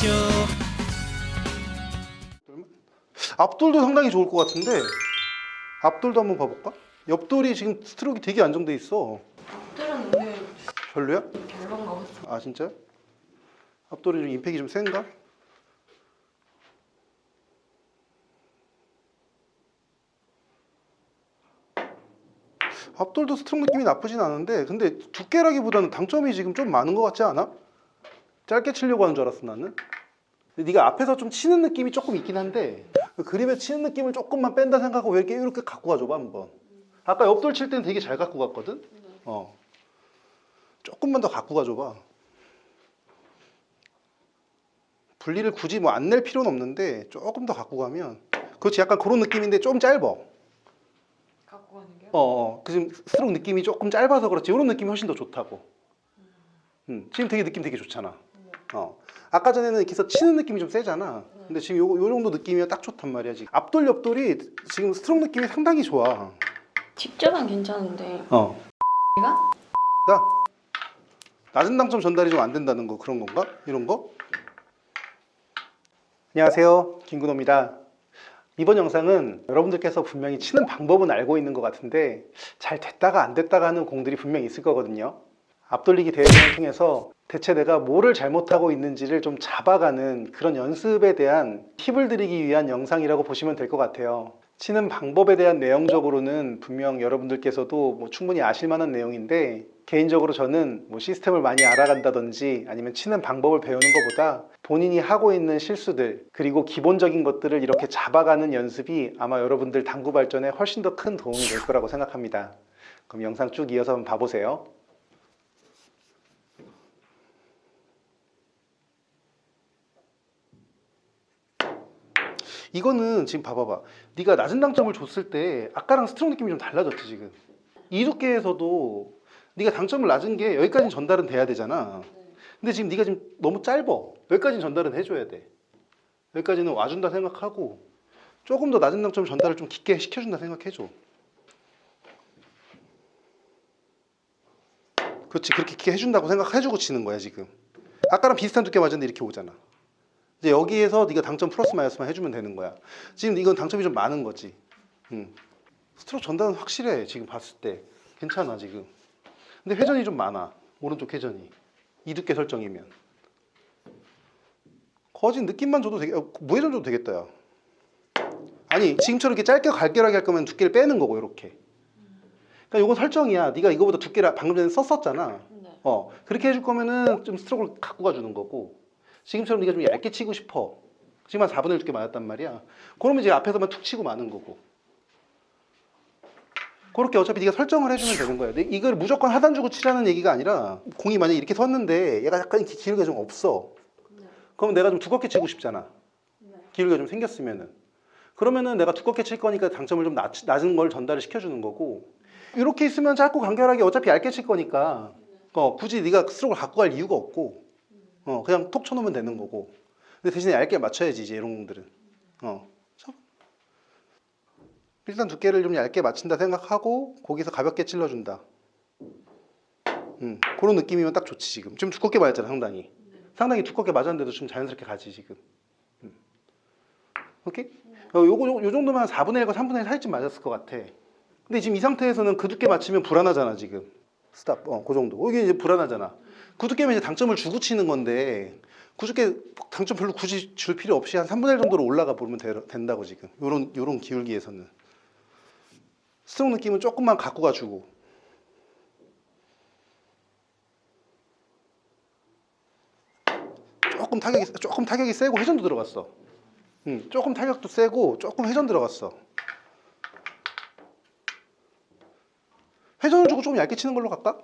가시죠. 앞돌도 상당히 좋을 것 같은데 앞돌도 한번 봐볼까? 옆돌이 지금 스트로크 되게 안정돼 있어. 앞들은 오늘 별로야? 별론가 보다. 아 진짜? 앞돌이 좀 임팩이 좀 센가? 앞돌도 스트롱 느낌이 나쁘진 않은데 근데 두께라기보다는 당점이 지금 좀 많은 것 같지 않아? 짧게 치려고 하는 줄 알았어 나는 근데 네가 앞에서 좀 치는 느낌이 조금 있긴 한데 그 그립에 치는 느낌을 조금만 뺀다 생각하고 왜 이렇게 이렇게 갖고 가줘봐 한번 아까 옆돌 칠 때는 되게 잘 갖고 갔거든? 어 조금만 더 갖고 가줘봐 분리를 굳이 뭐 안 낼 필요는 없는데 조금 더 갖고 가면 그렇지 약간 그런 느낌인데 좀 짧아 갖고 가는 게요? 어, 어. 그 지금 스트로크 느낌이 조금 짧아서 그렇지 이런 느낌이 훨씬 더 좋다고. 음, 지금 되게 느낌 되게 좋잖아. 어. 아까 전에는 해서 치는 느낌이 좀 세잖아. 근데 지금 요, 요 정도 느낌이 딱 좋단 말이야. 지금 앞돌 옆돌이 지금 스트로크 느낌이 상당히 좋아. 직접은 괜찮은데 어. 내가? 가 낮은 당점 전달이 좀 안 된다는 거 그런 건가? 이런 거? 안녕하세요. 김근호입니다. 이번 영상은 여러분들께서 분명히 치는 방법은 알고 있는 것 같은데 잘 됐다가 안 됐다가 하는 공들이 분명히 있을 거거든요. 앞돌리기 대회를 통해서 대체 내가 뭐를 잘못하고 있는지를 좀 잡아가는 그런 연습에 대한 팁을 드리기 위한 영상이라고 보시면 될 것 같아요. 치는 방법에 대한 내용적으로는 분명 여러분들께서도 뭐 충분히 아실 만한 내용인데 개인적으로 저는 뭐 시스템을 많이 알아간다든지 아니면 치는 방법을 배우는 것보다 본인이 하고 있는 실수들 그리고 기본적인 것들을 이렇게 잡아가는 연습이 아마 여러분들 당구 발전에 훨씬 더 큰 도움이 될 거라고 생각합니다. 그럼 영상 쭉 이어서 한번 봐보세요. 이거는 지금 봐봐봐. 네가 낮은 당점을 줬을 때 아까랑 스트롱 느낌이 좀 달라졌지 지금. 이 두께에서도 네가 당점을 낮은 게 여기까지는 전달은 돼야 되잖아. 근데 지금 네가 지금 너무 짧아. 여기까지는 전달은 해줘야 돼. 여기까지는 와준다 생각하고 조금 더 낮은 당점 전달을 좀 깊게 시켜준다 생각해줘. 그렇지 그렇게 깊게 해준다고 생각해주고 치는 거야 지금. 아까랑 비슷한 두께 맞았는데 이렇게 오잖아. 이제 여기에서 네가 당점 플러스 마이너스만 해주면 되는 거야. 지금 이건 당점이 좀 많은 거지. 음. 스트로크 전달은 확실해 지금 봤을 때 괜찮아 지금. 근데 회전이 좀 많아 오른쪽 회전이 이두께 설정이면. 거진 느낌만 줘도 되게 어, 무회전 줘도 되겠다 야. 아니 지금처럼 이렇게 짧게 갈결하게 할 거면 두께를 빼는 거고 이렇게. 그러니까 이건 설정이야. 네가 이거보다 두께를 방금 전에 썼었잖아. 네. 어 그렇게 해줄 거면은 좀 스트로크를 갖고 가주는 거고 지금처럼 네가 좀 얇게 치고 싶어. 지금 한 4분의 1 두께 맞았단 말이야. 그러면 이제 앞에서만 툭 치고 마는 거고. 그렇게 어차피 네가 설정을 해주면 되는 거야. 근데 이걸 무조건 하단 주고 치라는 얘기가 아니라 공이 만약에 이렇게 섰는데 얘가 약간 기울기가 좀 없어. 네. 그러면 내가 좀 두껍게 치고 싶잖아. 네. 기울기가 좀 생겼으면은. 그러면은 내가 두껍게 칠 거니까 당점을 좀 낮, 낮은 걸 전달을 시켜주는 거고. 이렇게 있으면 짧고 간결하게 어차피 얇게 칠 거니까. 어, 굳이 네가 스트로크를 갖고 갈 이유가 없고 어, 그냥 톡 쳐놓으면 되는 거고. 근데 대신에 얇게 맞춰야지 이제 이런 공들은. 어. 쳐. 일단 두께를 좀 얇게 맞춘다 생각하고 거기서 가볍게 찔러준다. 음, 그런 느낌이면 딱 좋지 지금. 지금 두껍게 맞았잖아 상당히. 상당히 두껍게 맞았는데도 좀 자연스럽게 가지 지금. 음. 오케이? 어, 요거 요, 요 정도면 한 4분의 1과 3분의 1 사이쯤 맞았을 것 같아. 근데 지금 이 상태에서는 그 두께 맞추면 불안하잖아 지금. 스탑. 어, 그 정도. 이게 이제 불안하잖아 그 두께면 이제 당점을 주고 치는 건데 그 두께 당점 별로 굳이 줄 필요 없이 한 3분의 1 정도로 올라가 보면 되, 된다고 지금 요런 요런 기울기에서는 스트롱 느낌은 조금만 갖고 가주고 조금 타격이 조금 타격이 세고 회전도 들어갔어. 음, 조금 타격도 세고 조금 회전 들어갔어. 회전을 주고 조금 얇게 치는 걸로 갈까?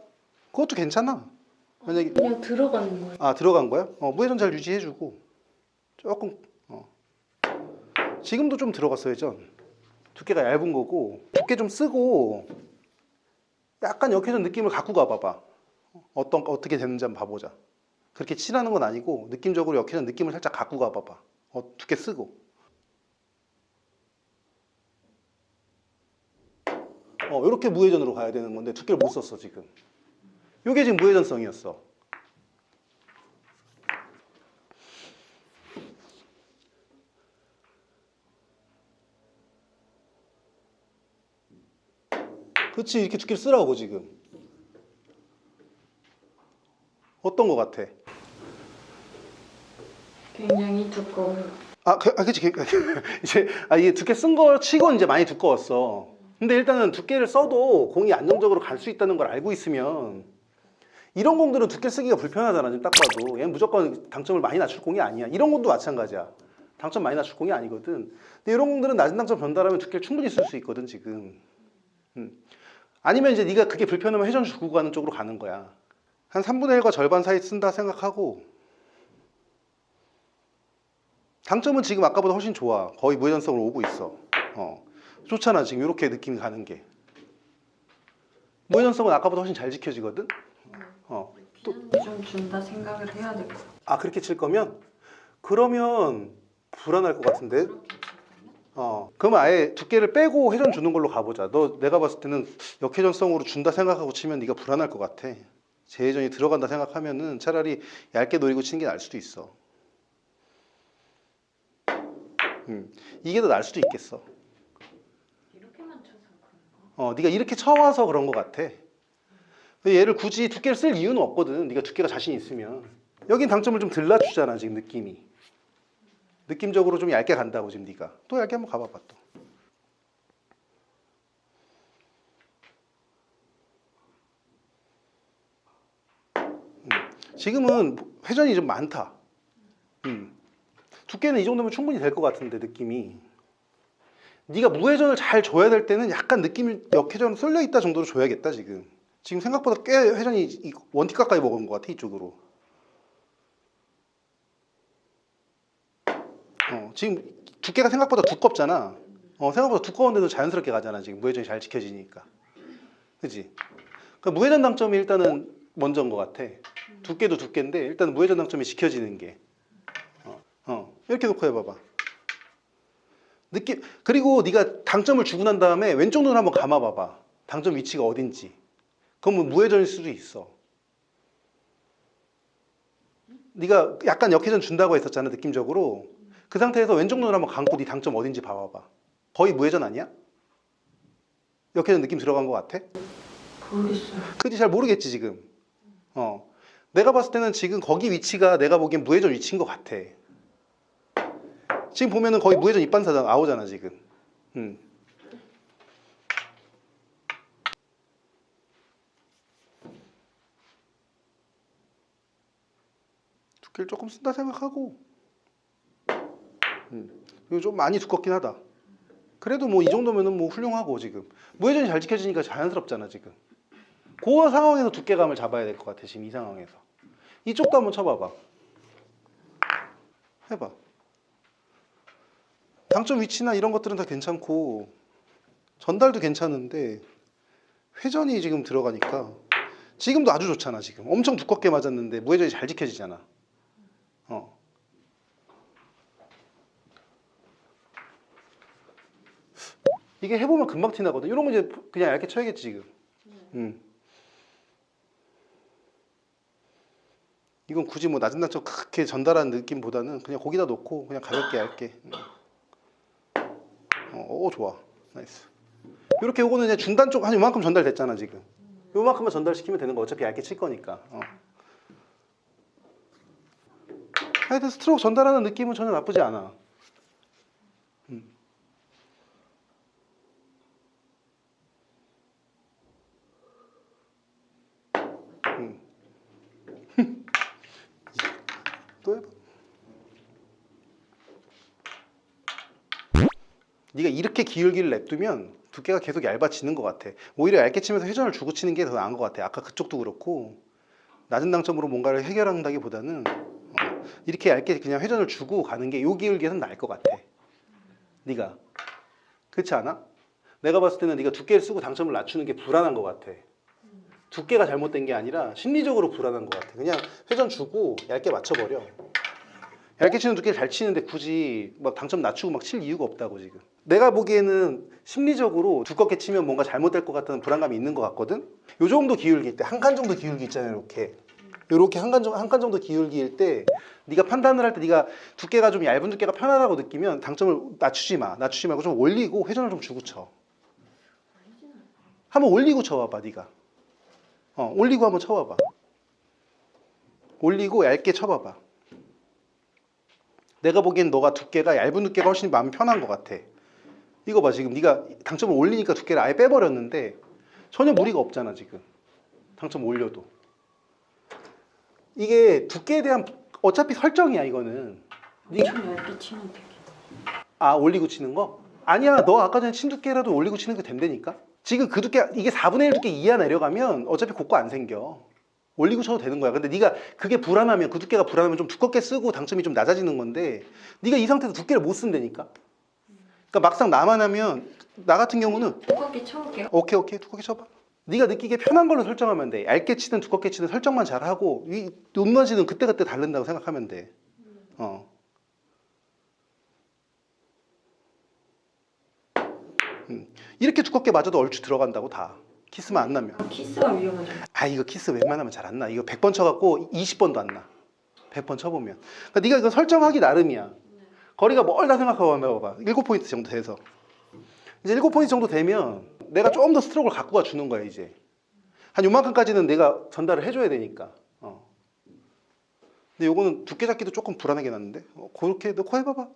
그것도 괜찮아. 만약에 그냥 들어가는 거예요. 아 들어간 거야? 어, 무회전 잘 유지해주고 조금 어. 지금도 좀 들어갔어 회전. 두께가 얇은 거고 두께 좀 쓰고 약간 역회전 느낌을 갖고 가봐봐. 어떤 어떻게 되는지 한번 봐보자. 그렇게 치라는 건 아니고 느낌적으로 역회전 느낌을 살짝 갖고 가봐봐. 어, 두께 쓰고. 어 이렇게 무회전으로 가야 되는 건데 두께를 못 썼어 지금. 이게 지금 무회전성이었어. 그렇지 이렇게 줄기를 쓰라고 지금 어떤 것 같아? 굉장히 두꺼워. 아, 그, 아 그치 그, 그, 이제 아 이게 두께 쓴 거 치고 이제 많이 두꺼웠어. 근데 일단은 두께를 써도 공이 안정적으로 갈 수 있다는 걸 알고 있으면 이런 공들은 두께 쓰기가 불편하잖아. 지금 딱 봐도. 얘는 무조건 당점을 많이 낮출 공이 아니야. 이런 공도 마찬가지야. 당점 많이 낮출 공이 아니거든. 근데 이런 공들은 낮은 당점 전달하면 두께를 충분히 쓸 수 있거든, 지금. 음. 아니면 이제 네가 그게 불편하면 회전 주고 가는 쪽으로 가는 거야. 한 3분의 1과 절반 사이 쓴다 생각하고 당점은 지금 아까보다 훨씬 좋아. 거의 무회전성으로 오고 있어. 어. 좋잖아, 지금 이렇게 느낌이 가는 게. 무회전성은 아까보다 훨씬 잘 지켜지거든? 어. 피는 좀 준다 생각을 해야 될 것 같아요. 아, 그렇게 칠 거면? 그러면 불안할 것 같은데? 그렇게? 어. 그러면 아예 두께를 빼고 회전 주는 걸로 가보자. 너 내가 봤을 때는 역회전성으로 준다 생각하고 치면 네가 불안할 것 같아. 재회전이 들어간다 생각하면은 차라리 얇게 노리고 치는 게 나을 수도 있어. 음. 이게 더 나을 수도 있겠어. 이렇게만 쳐서 그런가? 어, 네가 이렇게 쳐와서 그런 것 같아. 근데 얘를 굳이 두께를 쓸 이유는 없거든. 네가 두께가 자신 있으면. 여긴 당점을 좀덜 낮추잖아 지금 느낌이. 느낌적으로 좀 얇게 간다고 지금 네가. 또 얇게 한번 가봐봐 또. 음, 지금은 회전이 좀 많다. 음. 두께는 이 정도면 충분히 될 것 같은데 느낌이. 네가 무회전을 잘 줘야 될 때는 약간 느낌이 역회전 쏠려 있다 정도로 줘야겠다 지금. 지금 생각보다 꽤 회전이 이- 원티 가까이 먹은 것 같아 이쪽으로. 어, 지금 두께가 생각보다 두껍잖아. 어, 생각보다 두꺼운데도 자연스럽게 가잖아 지금 무회전이 잘 지켜지니까. 그지? 그러니까 무회전 당점이 일단은 먼저인 것 같아. 두께도 두께인데 일단 무회전 당점이 지켜지는 게. 어, 어, 이렇게 놓고 해봐봐. 느낌 그리고 네가 당점을 주고 난 다음에 왼쪽 눈을 한번 감아봐봐. 당점 위치가 어딘지. 그러면 무회전일 수도 있어. 네가 약간 역회전 준다고 했었잖아 느낌적으로. 그 상태에서 왼쪽 눈을 한번 감고 네 당점 어딘지 봐봐봐. 거의 무회전 아니야? 역회전 느낌 들어간 것 같아? 모르겠어요. 그지 잘 모르겠지 지금. 어, 내가 봤을 때는 지금 거기 위치가 내가 보기엔 무회전 위치인 것 같아. 지금 보면은 거의 무회전 입반사 나오잖아 지금. 음. 두께를 조금 쓴다 생각하고. 음. 이거 좀 많이 두껍긴 하다. 그래도 뭐 이 정도면은 뭐 훌륭하고 지금 무회전이 잘 지켜지니까 자연스럽잖아 지금. 그 상황에서 두께감을 잡아야 될 것 같아 지금 이 상황에서 이쪽도 한번 쳐봐봐 해봐 당점 위치나 이런 것들은 다 괜찮고 전달도 괜찮은데 회전이 지금 들어가니까 지금도 아주 좋잖아 지금 엄청 두껍게 맞았는데 무회전이 잘 지켜지잖아 이게 해보면 금방 티나거든 이런 거 이제 그냥 얇게 쳐야겠지 지금 음. 이건 굳이 뭐 낮은 단점 크게 전달하는 느낌보다는 그냥 거기다 놓고 그냥 가볍게 얇게. 음. 어, 오 좋아, 나이스. 이렇게 요거는 이제 중단 쪽 한 요만큼 전달됐잖아 지금. 요만큼만 전달시키면 되는 거 어차피 얇게 칠 거니까. 어. 하여튼 스트로크 전달하는 느낌은 전혀 나쁘지 않아. 네가 이렇게 기울기를 냅두면 두께가 계속 얇아지는 것 같아. 오히려 얇게 치면서 회전을 주고 치는 게 더 나은 것 같아. 아까 그쪽도 그렇고 낮은 당점으로 뭔가를 해결한다기보다는 어, 이렇게 얇게 그냥 회전을 주고 가는 게 요 기울기에서는 나을 것 같아. 네가 그렇지 않아? 내가 봤을 때는 네가 두께를 쓰고 당점을 낮추는 게 불안한 것 같아. 두께가 잘못된 게 아니라 심리적으로 불안한 것 같아. 그냥 회전 주고 얇게 맞춰버려. 얇게 치는 두께 잘 치는데 굳이 막 당점 낮추고 막 칠 이유가 없다고 지금. 내가 보기에는 심리적으로 두껍게 치면 뭔가 잘못될 것 같다는 불안감이 있는 것 같거든. 요 정도 기울기일 때한 칸 정도 기울기 있잖아요, 이렇게. 이렇게 한 칸 정도 한 칸 정도 기울기일 때 네가 판단을 할 때 네가 두께가 좀 얇은 두께가 편하다고 느끼면 당점을 낮추지 마. 낮추지 말고 좀 올리고 회전을 좀 주고 쳐. 한번 올리고 쳐봐봐 네가 어 올리고 한번 쳐봐봐 올리고 얇게 쳐봐봐 내가 보기엔 너가 두께가 얇은 두께가 훨씬 마음 편한 것 같아. 이거 봐 지금 네가 당점을 올리니까 두께를 아예 빼버렸는데 전혀 무리가 없잖아 지금. 당점 올려도. 이게 두께에 대한 어차피 설정이야 이거는. 네- 얇게 치면 되겠다. 아 올리고 치는 거? 아니야 너 아까 전에 친 두께라도 올리고 치는 게 된다니까? 지금 그 두께 이게 4분의 1 두께 이하 내려가면 어차피 곡고 안 생겨 올리고 쳐도 되는 거야. 근데 네가 그게 불안하면 그 두께가 불안하면 좀 두껍게 쓰고 당점이 좀 낮아지는 건데 네가 이 상태에서 두께를 못 쓴다니까. 그러니까 막상 나만 하면 나 같은 경우는 두껍게 쳐볼게요. 오케이 오케이. 두껍게 쳐봐. 네가 느끼기에 편한 걸로 설정하면 돼. 얇게 치든 두껍게 치든 설정만 잘하고 이 높낮이는 그때그때 다른다고 생각하면 돼. 어. 음. 이렇게 두껍게 맞아도 얼추 들어간다고 다 키스만 안 나면 키스가 위험하죠. 아 이거 키스 웬만하면 잘 안 나. 이거 100번 쳐갖고 20번도 안 나. 100번 쳐보면. 그러니까 네가 이거 설정하기 나름이야. 거리가 멀다 생각하고 해봐봐. 7포인트 정도 돼서. 이제 7포인트 정도 되면 내가 조금 더 스트로크를 갖고 가 주는 거야 이제. 한 요만큼까지는 내가 전달을 해줘야 되니까. 어. 근데 요거는 두께 잡기도 조금 불안하게 났는데. 어, 그렇게 넣고 해봐봐.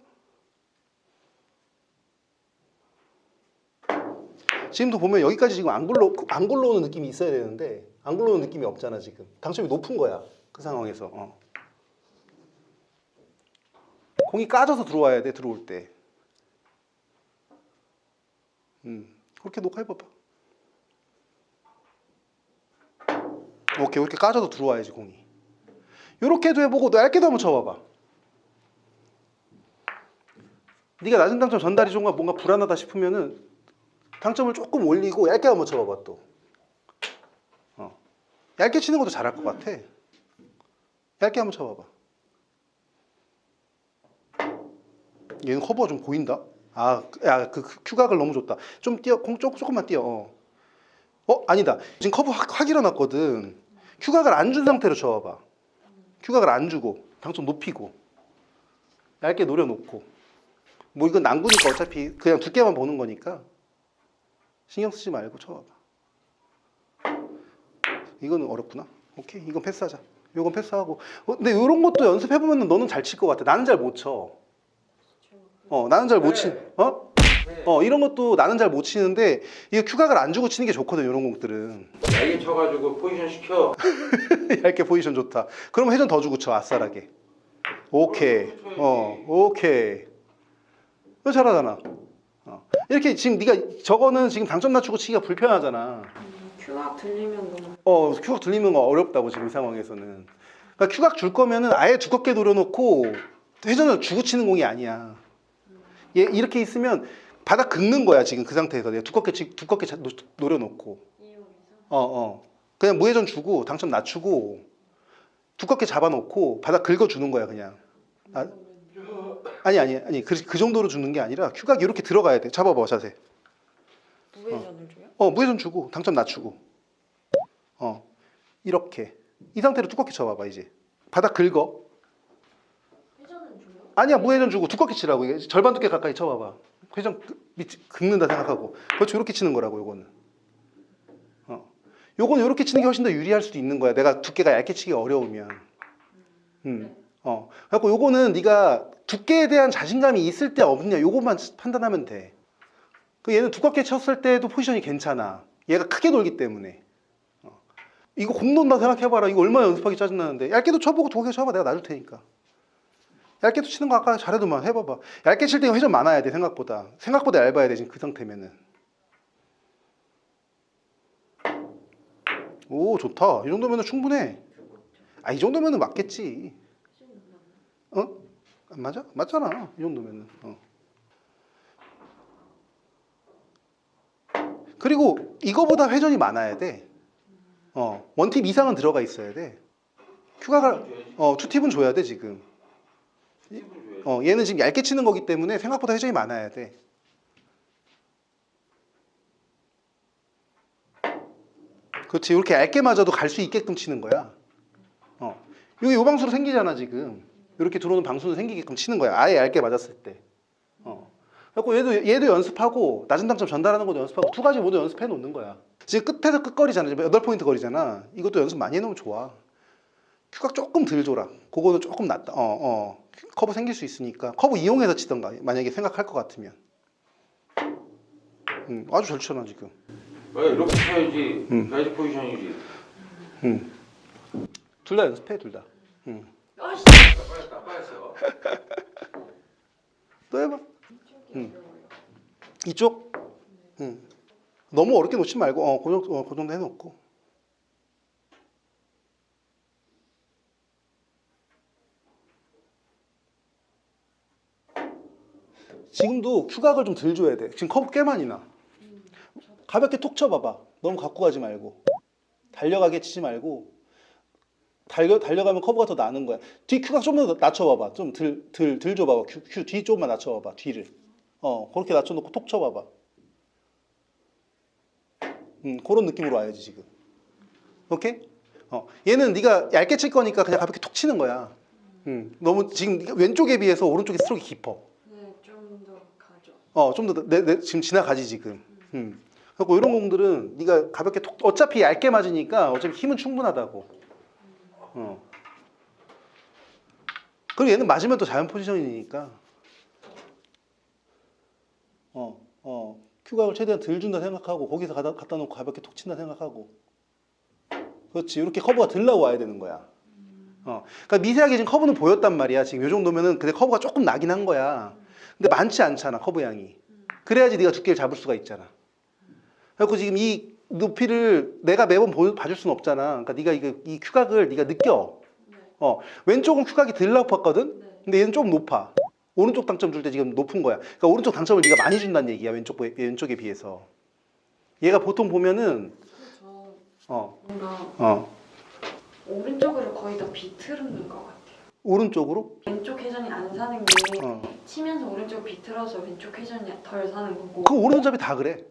지금도 보면 여기까지 지금 안 굴러 안 굴러오는 느낌이 있어야 되는데 안 굴러오는 느낌이 없잖아 지금. 당첨이 높은 거야 그 상황에서. 어. 공이 까져서 들어와야 돼 들어올 때. 음, 그렇게 녹화해봐봐. 오케이 이렇게 까져도 들어와야지 공이. 이렇게도 해보고 너 얇게도 한번 쳐봐봐. 네가 낮은 당점 전달이 좀 뭔가 불안하다 싶으면은 당점을 조금 올리고 얇게 한번 쳐봐봐 또. 어. 얇게 치는 것도 잘할 것 같아. 얇게 한번 쳐봐봐. 얘는 커버가 좀 보인다. 아, 야, 그 큐각을 너무 좋다. 좀 뛰어, 공 조금 조금만 뛰어. 어, 어 아니다. 지금 커버 확, 확 일어났거든. 큐각을 안 준 상태로 쳐봐봐. 큐각을 안 주고 당점 높이고 얇게 노려놓고. 뭐 이건 난구니까 어차피 그냥 두께만 보는 거니까. 신경 쓰지 말고 쳐봐봐. 이거는 어렵구나. 오케이, 이건 패스하자. 이건 패스하고. 어, 근데 이런 것도 연습해보면 너는 잘 칠 것 같아. 나는 잘 못 쳐. 어, 나는 잘 못 치. 어? 어, 이런 것도 나는 잘 못 치는데 이게 큐각을 안 주고 치는 게 좋거든. 이런 공들은. 얇게 쳐가지고 포지션 시켜. 얇게 포지션 좋다. 그럼 회전 더 주고 쳐. 아싸라게. 오케이. 어, 오케이. 이거 잘하잖아. 어. 이렇게 지금 네가 저거는 지금 당점 낮추고 치기가 불편하잖아. 음, 큐악 들리면 너무 어, 큐각 들리는 거 어렵다고 지금 이 상황에서는. 그러니까 큐각 줄 거면은 아예 두껍게 노려놓고 회전을 주고 치는 공이 아니야. 얘 이렇게 있으면 바닥 긁는 거야 지금 그 상태에서 내가 두껍게 치, 두껍게 자- 노, 노려놓고. 어, 어. 그냥 무회전 주고 당점 낮추고 두껍게 잡아놓고 바닥 긁어주는 거야 그냥. 아, 아니 아니 아니 그, 그 정도로 주는 게 아니라 큐각이 이렇게 들어가야 돼. 잡아봐 자세. 무회전을 줘요? 어 무회전 주고 당점 낮추고. 어 이렇게. 이 상태로 두껍게 쳐봐봐 이제. 바닥 긁어. 회전은 줘요? 아니야 무회전 주고 두껍게 치라고. 이게 절반 두께 가까이 쳐봐봐. 회전 끄- 밑- 긁는다 생각하고. 그렇지 이렇게 치는 거라고 요거는. 어. 요거는 이렇게 치는 게 훨씬 더 유리할 수도 있는 거야. 내가 두께가 얇게 치기 어려우면. 음 어. 그래갖고 요거는 네가 두께에 대한 자신감이 있을 때 없냐 요것만 판단하면 돼 그 얘는 두껍게 쳤을 때도 포지션이 괜찮아. 얘가 크게 돌기 때문에. 어. 이거 공 논다 생각해봐라. 이거 얼마나 연습하기 짜증나는데. 얇게도 쳐보고 두껍게 쳐봐. 내가 놔줄 테니까. 얇게도 치는 거 아까 잘해도만 해봐봐. 얇게 칠때 회전 많아야 돼 생각보다. 생각보다 얇아야 돼 지금 그 상태면은. 오 좋다. 이 정도면은 충분해. 아 이 정도면은 맞겠지. 어? 안 맞아? 맞잖아. 이 정도면은. 어. 그리고 이거보다 회전이 많아야 돼. 어, 원팁 이상은 들어가 있어야 돼. 큐가가 어, 투팁은 줘야 돼, 지금. 어, 얘는 지금 얇게 치는 거기 때문에 생각보다 회전이 많아야 돼. 그렇지. 이렇게 얇게 맞아도 갈 수 있게끔 치는 거야. 어. 여기 요 방수로 생기잖아, 지금. 이렇게 들어오는 방수는 생기게끔 치는 거야. 아예 얇게 맞았을 때. 어. 그래갖고 얘도 얘도 연습하고 낮은 당점 전달하는 것도 연습하고 두 가지 모두 연습해 놓는 거야. 지금 끝에서 끝거리잖아. 지금 8포인트 거리잖아. 이것도 연습 많이 해 놓으면 좋아. 큐각 조금 덜 줘라. 그거는 조금 낫다. 어, 어. 커브 생길 수 있으니까. 커브 이용해서 치던가. 만약에 생각할 것 같으면. 음, 아주 잘 치잖아, 지금. 왜 이렇게 쳐야지 음. 라이즈 포지션이지 음. 둘 다 연습해, 둘 다. 음. 아씨. 또 해봐. 음. 이쪽? 응. 너무 어렵게 놓지 말고, 어, 그 정도, 어, 그 정도 해놓고. 지금도 큐각을 좀 덜 줘야 돼. 지금 커브 꽤 많이 나. 가볍게 톡 쳐봐봐. 너무 갖고 가지 말고. 달려가게 치지 말고. 달려, 달려가면 커브가 더 나는 거야. 뒤 큐각 좀더 낮춰봐봐. 좀 덜, 덜, 덜 줘봐봐. 큐, 큐, 뒤 조금만 낮춰봐봐. 뒤를. 어, 그렇게 낮춰놓고 톡 쳐봐봐. 음, 그런 느낌으로 와야지 지금. 오케이? 어, 얘는 네가 얇게 칠 거니까 그냥 가볍게 톡 치는 거야. 음, 너무 지금 왼쪽에 비해서 오른쪽이 스트로크 깊어. 네, 좀 더 가죠. 어, 좀 더 내, 내, 지금 지나가지 지금. 음. 그리고 이런 공들은 네가 가볍게 톡 어차피 얇게 맞으니까 어차피 힘은 충분하다고. 어. 그리고 얘는 맞으면 또 자연 포지션이니까. 어, 어. 큐각을 최대한 덜 준다 생각하고 거기서 갖다, 갖다 놓고 가볍게 톡 친다 생각하고. 그렇지. 이렇게 커브가 덜 나와야 되는 거야. 어. 그러니까 미세하게 지금 커브는 보였단 말이야. 지금 요 정도면은 근데 커브가 조금 나긴 한 거야. 근데 많지 않잖아. 커브 양이. 그래야지 네가 두께를 잡을 수가 있잖아. 그래서 지금 이 높이를 내가 매번 보, 봐줄 수는 없잖아. 그러니까 네가 이거 이 큐각을 네가 느껴. 네. 어 왼쪽은 큐각이 덜 높았거든. 네. 근데 얘는 좀 높아. 오른쪽 당점 줄 때 지금 높은 거야. 그러니까 오른쪽 당점을 네가 많이 준다는 얘기야. 왼쪽 보- 왼쪽에 비해서. 얘가 보통 보면은 저어 뭔가 어, 오른쪽으로 거의 다 비틀는 것 같아요. 오른쪽으로 왼쪽 회전이 안 사는 게 어. 치면서 오른쪽 비틀어서 왼쪽 회전이 덜 사는 거고. 그 오른손잡이 다 그래.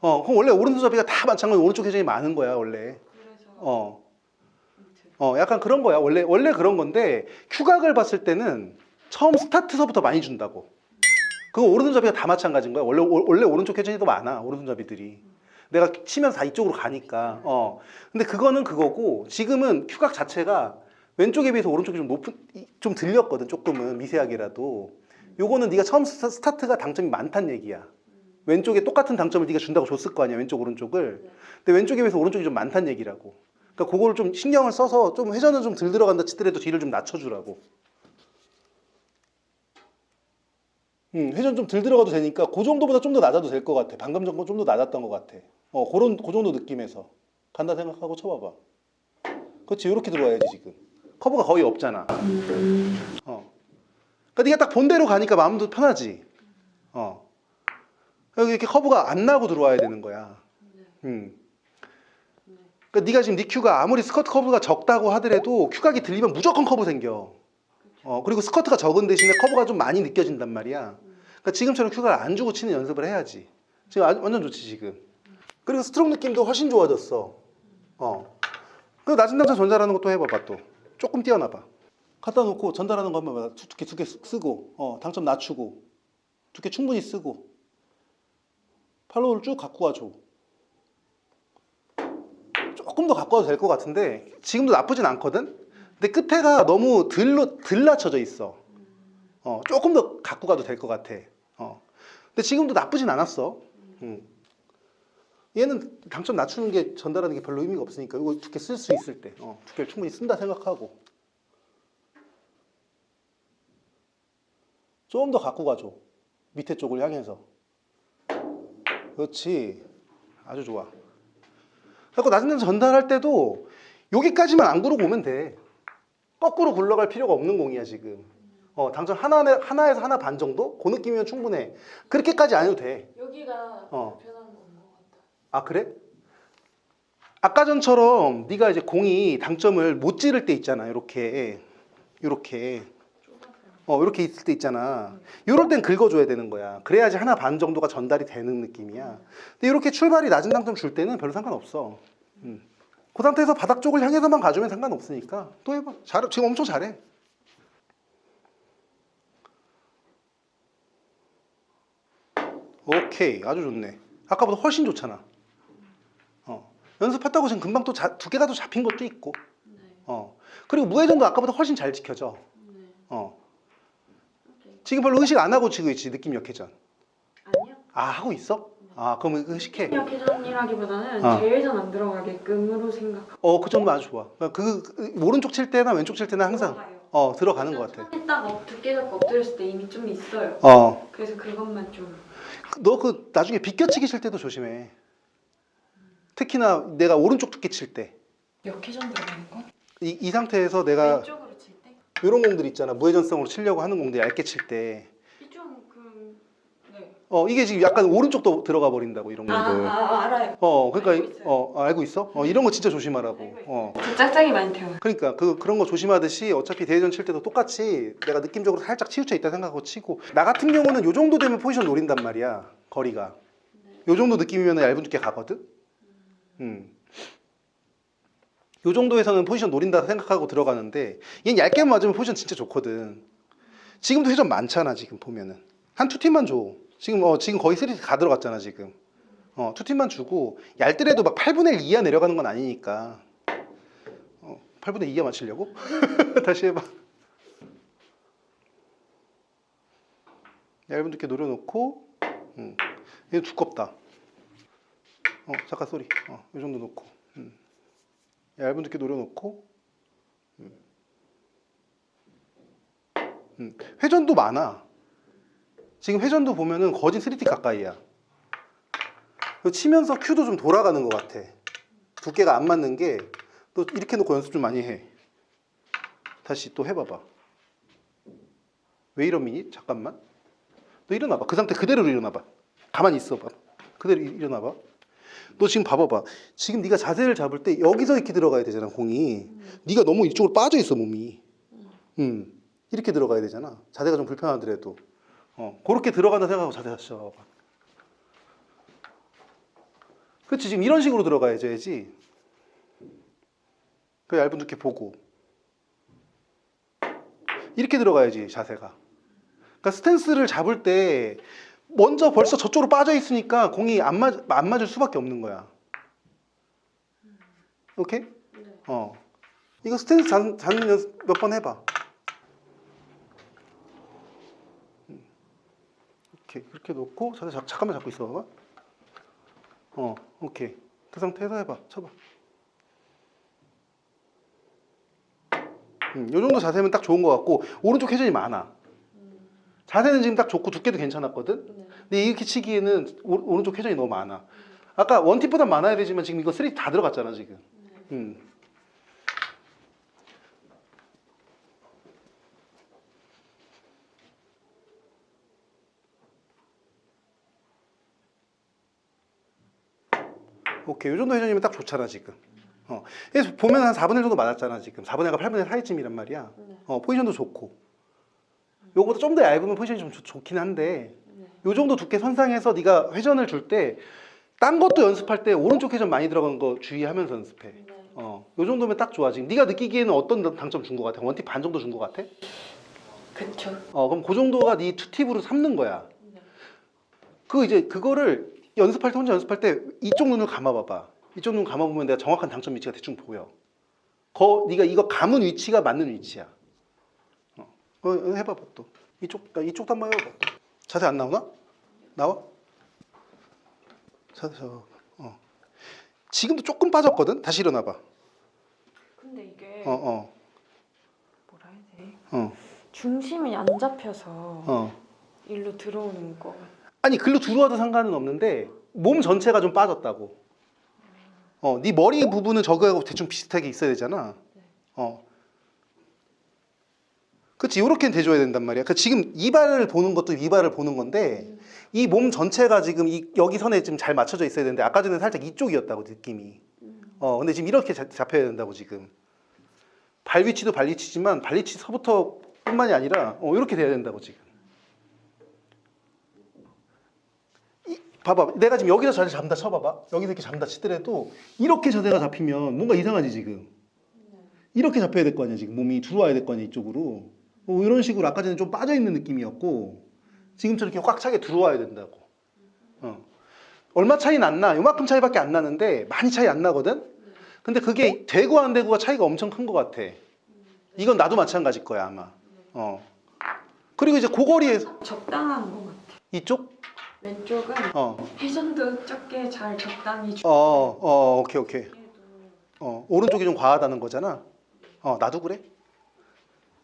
어 그럼 원래 오른손 잡이가 다 마찬가지 오른쪽 회전이 많은 거야 원래. 그래서 어. 비틀. 어, 약간 그런 거야. 원래 원래 그런 건데 큐각을 봤을 때는 처음 스타트서부터 많이 준다고. 그거 오른손잡이가 다 마찬가지인 거야. 원래 오- 원래 오른쪽 회전이 더 많아. 오른손잡이들이. 내가 치면서 다 이쪽으로 가니까. 어. 근데 그거는 그거고 지금은 큐각 자체가 왼쪽에 비해서 오른쪽이 좀 높은 이- 좀 들렸거든. 조금은 미세하게라도. 요거는 네가 처음 스타- 스타트가 당점이 많다는 얘기야. 왼쪽에 똑같은 당점을 네가 준다고 줬을 거 아니야. 왼쪽 오른쪽을. 네. 근데 왼쪽에 비해서 오른쪽이 좀 많다는 얘기라고. 그러니까 그거를 좀 신경을 써서 좀 회전은 좀 덜 들어간다 치더라도 뒤를 좀 낮춰주라고. 음, 회전 좀 덜 들어가도 되니까 그 정도보다 좀 더 낮아도 될 것 같아. 방금 전거 좀 더 낮았던 것 같아. 어, 그런 그 정도 느낌에서 간다 생각하고 쳐봐봐. 그렇지, 이렇게 들어와야지 지금. 커브가 거의 없잖아. 어. 그러니까 네가 딱 본대로 가니까 마음도 편하지. 어. 여기 이렇게 커브가 안 나고 들어와야 되는 거야. 네. 음. 네. 그러니까 네가 지금 네 큐가 아무리 스커트 커브가 적다고 하더라도 큐각이 들리면 무조건 커브 생겨. 어 그리고 스커트가 적은 대신에 커브가 좀 많이 느껴진단 말이야. 그러니까 지금처럼 큐각을 안 주고 치는 연습을 해야지. 지금 아주 완전 좋지 지금. 그리고 스트로크 느낌도 훨씬 좋아졌어. 어. 그 낮은 당차 전달하는 것도 해봐봐 또. 조금 뛰어나봐. 갖다 놓고 전달하는 거 한번 봐. 두께 두께 쓰고, 어 당점 낮추고, 두께 충분히 쓰고, 팔로우를 쭉 갖고 와줘. 조금 더 갖고 와도 될 것 같은데 지금도 나쁘진 않거든. 근데 끝에가 너무 덜, 덜 낮춰져 있어. 어, 조금 더 갖고 가도 될 것 같아. 어. 근데 지금도 나쁘진 않았어. 음. 얘는 당점 낮추는 게 전달하는 게 별로 의미가 없으니까 이거 두께 쓸 수 있을 때 어, 두께를 충분히 쓴다 생각하고 좀 더 갖고 가줘. 밑에 쪽을 향해서. 그렇지. 아주 좋아. 그리고 낮은 데서 전달할 때도 여기까지만 안 구르고 오면 돼. 거꾸로 굴러갈 필요가 없는 공이야 지금. 어, 당점 하나 하나에서 하나 반 정도? 그 느낌이면 충분해. 그렇게까지 안 해도 돼. 여기가 어. 불편한 건것 같아. 아 그래? 아까 전처럼 네가 이제 공이 당점을 못 찌를 때 있잖아. 이렇게 이렇게. 어 이렇게 있을 때 있잖아. 이럴 땐 긁어줘야 되는 거야. 그래야지 하나 반 정도가 전달이 되는 느낌이야. 근데 이렇게 출발이 낮은 당점 줄 때는 별로 상관없어. 음. 그 상태에서 바닥 쪽을 향해서만 가주면 상관없으니까 또 해봐. 잘 지금 엄청 잘해. 오케이 아주 좋네. 아까보다 훨씬 좋잖아. 연습했다고 지금 금방 또 자- 두께가 더 잡힌 것도 있고 네. 어 그리고 무회전도 아까보다 훨씬 잘 지켜져 네. 어. 지금 별로 의식 안 하고 치고 있지 느낌 역회전 아니요. 아 하고 있어? 아 그럼 의식해 능력 회전이라기보다는 어. 대회전 안 들어가게끔으로 생각. 어그 정도 아주 좋아 그, 그 오른쪽 칠 때나 왼쪽 칠 때나 항상 들어가요. 어 들어가는 것 같아 처음에 딱 엎- 두께 잡고 엎드렸을 때 이미 좀 있어요. 어 그래서 그것만 좀. 너 그 나중에 비껴치기 칠 때도 조심해. 특히나 내가 오른쪽 두께 칠 때. 역회전 들어가는 거? 이, 이 상태에서 내가 때? 이런 공들 있잖아. 무회전성으로 치려고 하는 공들 얇게 칠 때. 이쪽 그 네. 어 이게 지금 약간 오른쪽도 들어가 버린다고 이런 아, 공들. 아, 아 알아요. 어 그러니까 알고 이-. 어 알고 있어? 어 이런 거 진짜 조심하라고. 알고. 어. 저 짝짝이 많이 태워요. 그러니까 그 그런 거 조심하듯이 어차피 대회전 칠 때도 똑같이 내가 느낌적으로 살짝 치우쳐 있다 생각하고 치고 나 같은 경우는 요 정도 되면 포지션 노린단 말이야 거리가 요 정도 느낌이면 얇은 두께 가거든 음. 요 정도에서는 포지션 노린다 생각하고 들어가는데 얘는 얇게 맞으면 포지션 진짜 좋거든 지금도 회전 많잖아 지금 보면은 한 두 팀만 줘 지금 어 지금 거의 쓰리 가 들어갔잖아 지금 어 두 팀만 주고 얇더라도 막 8분의 1 이하 내려가는 건 아니니까 8분의 2야 맞추려고? 다시 해봐. 얇은 두께 노려놓고, 음. 얘 두껍다. 어, 잠깐 소리. 어, 이 정도 놓고, 음. 얇은 두께 노려놓고, 음. 음. 회전도 많아. 지금 회전도 보면은 거진 3T 가까이야. 치면서 큐도 좀 돌아가는 것 같아. 두께가 안 맞는 게 또 이렇게 놓고 연습 좀 많이 해. 다시 또 해봐봐. 왜 이러니? 잠깐만. 너 일어나봐. 그 상태 그대로 일어나봐. 가만히 있어봐. 그대로 일- 일어나봐. 너 지금 봐봐봐. 지금 네가 자세를 잡을 때 여기서 이렇게 들어가야 되잖아 공이. 네가 너무 이쪽으로 빠져 있어 몸이. 음 이렇게 들어가야 되잖아. 자세가 좀 불편하더라도. 어 그렇게 들어간다 생각하고 자세 잡아봐. 그렇지 지금 이런 식으로 들어가야지. 그 얇은 두께 보고 이렇게 들어가야지 자세가. 그러니까 스탠스를 잡을 때 먼저 벌써 저쪽으로 빠져 있으니까 공이 안, 맞, 안 맞을 수밖에 없는 거야. 오케이? 네. 어. 이거 스탠스 잡, 잡는 연습 몇 번 해봐. 음. 이렇게 이렇게 놓고 자세 잠- 잠깐만 잡고 있어 봐봐. 어, 오케이. 그 상태에서 해봐. 쳐봐. 음, 요 정도 자세면 딱 좋은 것 같고 오른쪽 회전이 많아. 자세는 지금 딱 좋고 두께도 괜찮았거든. 네. 근데 이렇게 치기에는 오, 오른쪽 회전이 너무 많아. 아까 원팁보다 많아야 되지만 지금 이거 쓰리 다 들어갔잖아 지금. 음. 오케이, 이 정도 회전이면 딱 좋잖아 지금. 어, 그래서 보면 한 4분의 1 정도 맞았잖아 지금. 4분의 1가 8분의 1 사이쯤이란 말이야. 네. 어, 포지션도 좋고. 요거보다 좀 더 얇으면 포지션이 좀 좋, 좋긴 한데 네. 요 정도 두께 선상에서 네가 회전을 줄 때 딴 것도 연습할 때 오른쪽 회전 많이 들어가는 거 주의하면서 연습해. 네. 어, 요 정도면 딱 좋아. 지금 네가 느끼기에는 어떤 당점 준것 같아? 원팁 반 정도 준것 같아? 그쵸. 어, 그럼 그 정도가 네 투팁으로 삼는 거야. 네. 그 이제 그거를 연습할 때 혼자 연습할 때 이쪽 눈을 감아봐봐. 이쪽 눈 감아보면 내가 정확한 당점 위치가 대충 보여. 거 네가 이거 감은 위치가 맞는 위치야. 어, 어, 해봐봐 또. 이쪽 야, 이쪽도 한번 해봐봐. 또. 자세 안 나오나? 나와? 자세 저, 어. 지금도 조금 빠졌거든. 다시 일어나봐. 근데 이게 어, 어, 뭐라 해야 돼? 어, 중심이 안 잡혀서 어. 일로 들어오는 거. 아니 글로 들어와도 상관은 없는데 몸 전체가 좀 빠졌다고. 어, 네 머리 부분은 저거하고 대충 비슷하게 있어야 되잖아. 어. 그렇지, 이렇게는 돼줘야 된단 말이야. 그 지금 이발을 보는 것도 이발을 보는 건데 이몸 전체가 지금 이 여기 선에 지금 잘 맞춰져 있어야 되는데 아까 전에 살짝 이쪽이었다고 느낌이. 어, 근데 지금 이렇게 잡- 잡혀야 된다고 지금. 발 위치도 발 위치지만 발 위치 서부터뿐만이 아니라 어, 이렇게 돼야 된다고 지금. 봐봐. 내가 지금 여기서 자세 잡는다 쳐봐봐. 여기서 이렇게 잡는다 치더라도 이렇게 자세가 잡히면 뭔가 이상하지 지금. 이렇게 잡혀야 될 거 아니야 지금 몸이 들어와야 될 거 아니야 이쪽으로. 어, 이런 식으로 아까 전에 좀 빠져 있는 느낌이었고 지금처럼 이렇게 꽉 차게 들어와야 된다고. 어. 얼마 차이는 안 나. 요만큼 차이밖에 안 나는데 많이 차이 안 나거든. 근데 그게 되고 안 되고가 차이가 엄청 큰 것 같아. 이건 나도 마찬가지일 거야 아마. 어. 그리고 이제 고거리에서 적당한 것 같아. 이쪽 왼쪽은 어. 회전도 적게 잘 적당히 주. 어, 어, 오케이, 오케이. 어, 오른쪽이 좀 과하다는 거잖아. 어, 나도 그래.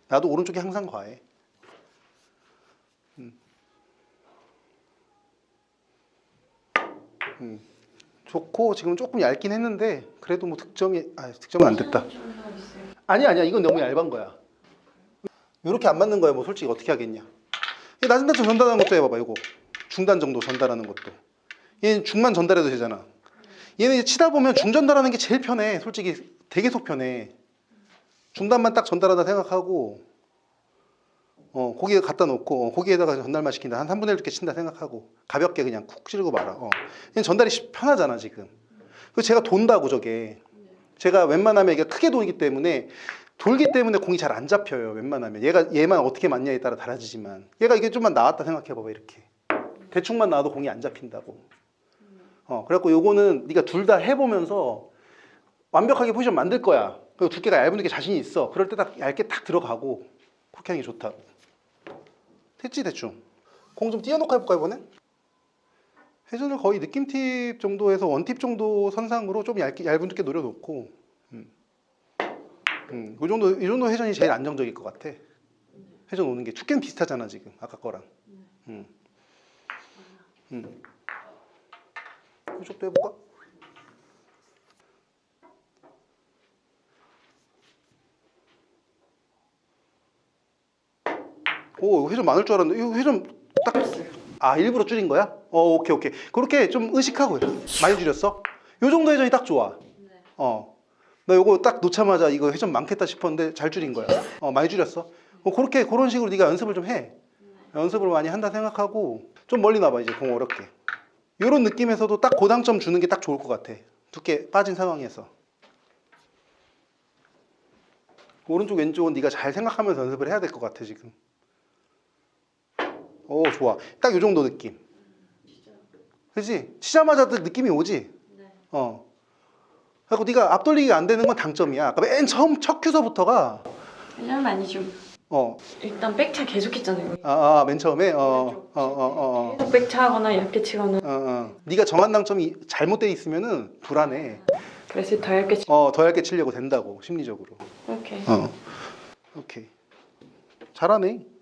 나도 오른쪽이 항상 과해. 음. 음. 좋고 지금 조금 얇긴 했는데 그래도 뭐 득점이 아 득점은 안 됐다. 아니야 아니야 이건 너무 얇은 거야. 이렇게 안 맞는 거야 뭐 솔직히 어떻게 하겠냐. 이 낮은 단점 전달하는 것도 해봐봐 이거 중단 정도 전달하는 것도. 얘는 중만 전달해도 되잖아. 얘는 치다 보면 중 전달하는 게 제일 편해. 솔직히 되게 속 편해. 중단만 딱 전달하다 생각하고 어, 고기에 갖다 놓고 어, 고기에다가 전달만 시킨다. 한 3분의 1 이렇게 친다 생각하고 가볍게 그냥 쿡 찌르고 말아. 어. 얘는 전달이 쉽- 편하잖아 지금. 그 제가 돈다고 저게. 제가 웬만하면 이게 크게 돌기 때문에 돌기 때문에 공이 잘 안 잡혀요. 웬만하면 얘가 얘만 어떻게 맞냐에 따라 달라지지만 얘가 이게 좀만 나왔다 생각해봐봐 이렇게 대충만 나와도 공이 안 잡힌다고. 어, 그래갖고 요거는 네가 둘 다 해보면서 완벽하게 포지션 만들 거야. 그리고 두께가 얇은 게 자신이 있어. 그럴 때 딱 얇게 딱 들어가고 그렇게 하는 게 좋다고. 됐지 대충. 공 좀 띄워놓고 해볼까 이번에? 회전을 거의 느낌 팁 정도에서 원팁 정도 선상으로 좀 얇게, 얇은 두께 노려놓고 음. 음, 이 정도 이 정도 회전이 제일 안정적일 것 같아. 회전 오는 게 두께는 비슷하잖아 지금 아까 거랑. 음. 음. 이쪽도 해볼까? 오 회전 많을 줄 알았는데 이거 회전 딱 아 일부러 줄인 거야? 어 오케이 오케이 그렇게 좀 의식하고 해. 많이 줄였어? 요 정도 회전이 딱 좋아 어나 요거 딱 놓자마자 이거 회전 많겠다 싶었는데 잘 줄인 거야 어 많이 줄였어 어, 그렇게 그런 식으로 네가 연습을 좀해 연습을 많이 한다 생각하고 좀 멀리 나봐 이제 공 어렵게 이런 느낌에서도 딱 고당점 주는 게 딱 좋을 것 같아. 두께 빠진 상황에서. 오른쪽 왼쪽은 네가 잘 생각하면서 연습을 해야 될 것 같아 지금. 오 좋아. 딱이 정도 느낌. 그렇지? 치자마자 딱 느낌이 오지. 어. 그리고 네가 앞돌리기가 안 되는 건 당점이야. 아까 맨 처음 첫 큐서부터가 많이 좀. 어, 일단 백차 계속했잖아요. 아, 아, 맨 처음에 어, 어, 어, 어, 어. 계속 백차하거나 얇게 치거나. 어, 어. 네가 정한 당점이 잘못돼 있으면은 불안해. 그래서 더 얇게 치. 어, 더 얇게 치려고 된다고 심리적으로. 이렇게. 어. 오케이. 잘하네.